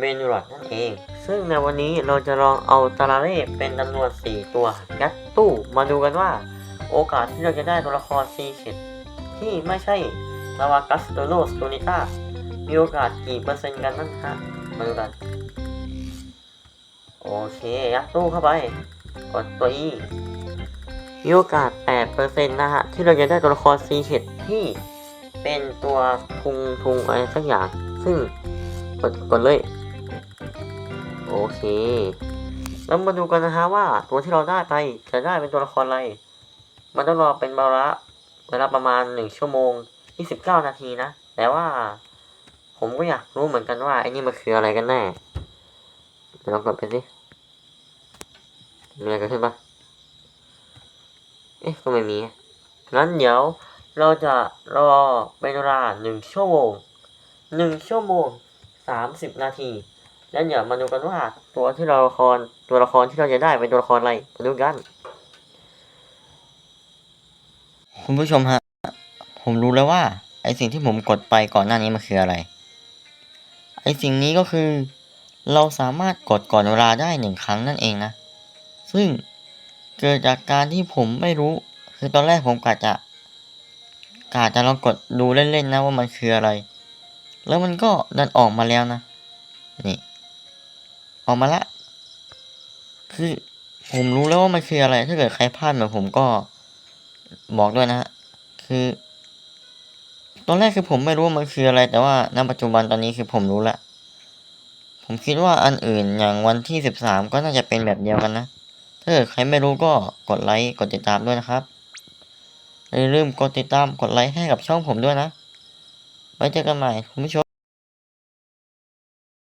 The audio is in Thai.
เมนูหลักนั่นเอง ซึ่งในวันนี้เราจะลองเอาตาราเล่เป็นจำนวน 4 ตัวยัดตู้มาดูกันว่า โอกาสที่เราจะได้ตัวละครซีเ e ตที่ไม่ใช่ลาวากัสโตโนสโตนิต้ามีโอกาสกี่เปอร์เซ็นต์กันนั่นฮะมาดูกัน โอเค ยัดตู้เข้าไป กดตัว E มีโอกาส 8%นะฮะ ที่เราจะได้ตัวละครซีเ e ตที่เป็นตัวทุงทุงอะไรสักอย่าง ซึ่ง กดกดเลย โอเค แล้วมาดูกันนะฮะว่าตัวที่เราได้ไปจะได้เป็นตัวละครอะไร มันต้องรอเป็นเวลาเวลาประมาณหนึ่งชั่วโมงยี่สิบเก้านาทีนะ แต่ว่า ผมก็อยากรู้เหมือนกันว่าไอ้นี่มันคืออะไรกันแน่ลองกดไปสิมีอะไรกิดขึ้นปะเอ๊ะก็ไม่มีงั้นเดี๋ยวเราจะรอเป็นเวลาหนึ่งชั่วโมงหนึ่งชั่วโมง สามสิบนาที แล้วเดี๋ยวมาดูกันว่าตัวที่เราละครตัวละครที่เราจะได้เป็นตัวละครอะไรมาดูกัน คุณผู้ชมฮะ ผมรู้แล้วว่าไอสิ่งที่ผมกดไปก่อนหน้านี้มันคืออะไร ไอสิ่งนี้ก็คือ เราสามารถกดก่อนเวลาได้หนึ่งครั้งนั่นเองนะ ซึ่งเกิดจากการที่ผมไม่รู้ คือตอนแรกผมกะจะกะจะลองกดดูเล่นๆนะว่ามันคืออะไร แล้วมันก็ดันออกมาแล้วนะ นี่ ออกมาละ คือผมรู้แล้วว่ามันคืออะไร ถ้าเกิดใครพลาดเหมือนผมก็บอกด้วยนะฮะ คือ ตอนแรกคือผมไม่รู้ว่ามันคืออะไร แต่ว่าณปัจจุบันตอนนี้คือผมรู้ละ ผมคิดว่าอันอื่นอย่างวันที่สิบสามก็น่าจะเป็นแบบเดียวกันนะ ถ้าเกิดใครไม่รู้ก็กดไลค์ กดติดตามด้วยนะครับอย่าลืมกดติดตาม กดไลค์ให้กับช่องผมด้วยนะ ไว้เจอกันใหม่คุณผู้ชม